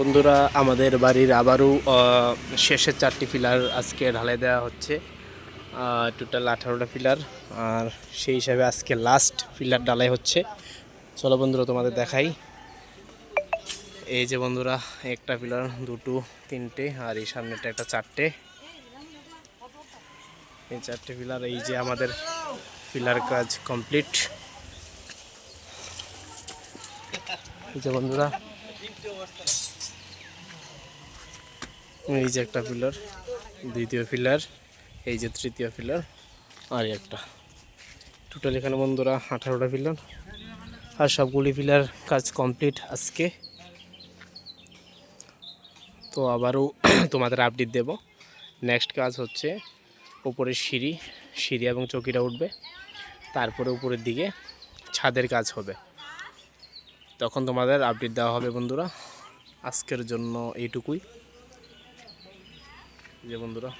বন্ধুরা, আমাদের বাড়ির আবারও শেষের চারটি পিলার আজকে ঢালাই দেওয়া হচ্ছে। টোটাল আঠারোটা পিলার, আর সেই হিসাবে আজকে লাস্ট পিলার ঢালাই হচ্ছে। চলো বন্ধুরা, তোমাদের দেখাই। এই যে বন্ধুরা, একটা পিলার, দুটো, তিনটে, আর এই সামনেটা একটা চারটে। এই চারটে পিলার, এই যে আমাদের পিলার কাজ কমপ্লিট এই যে বন্ধুরা এই যে একটা পিলার, দ্বিতীয় পিলার, এই যে তৃতীয় পিলার, আর একটা। টোটাল এখানে বন্ধুরা আঠারোটা পিলার, আর সবগুলি পিলার কাজ কমপ্লিট আজকে। তো আবারও তোমাদের আপডেট দেব। নেক্সট কাজ হচ্ছে উপরের সিঁড়ি সিঁড়ি এবং চৌকিটা উঠবে। তারপরে উপরের দিকে ছাদের কাজ হবে। তখন তোমাদের আপডেট দেওয়া হবে বন্ধুরা। আজকের জন্য এইটুকুই। যে বন্ধুরা।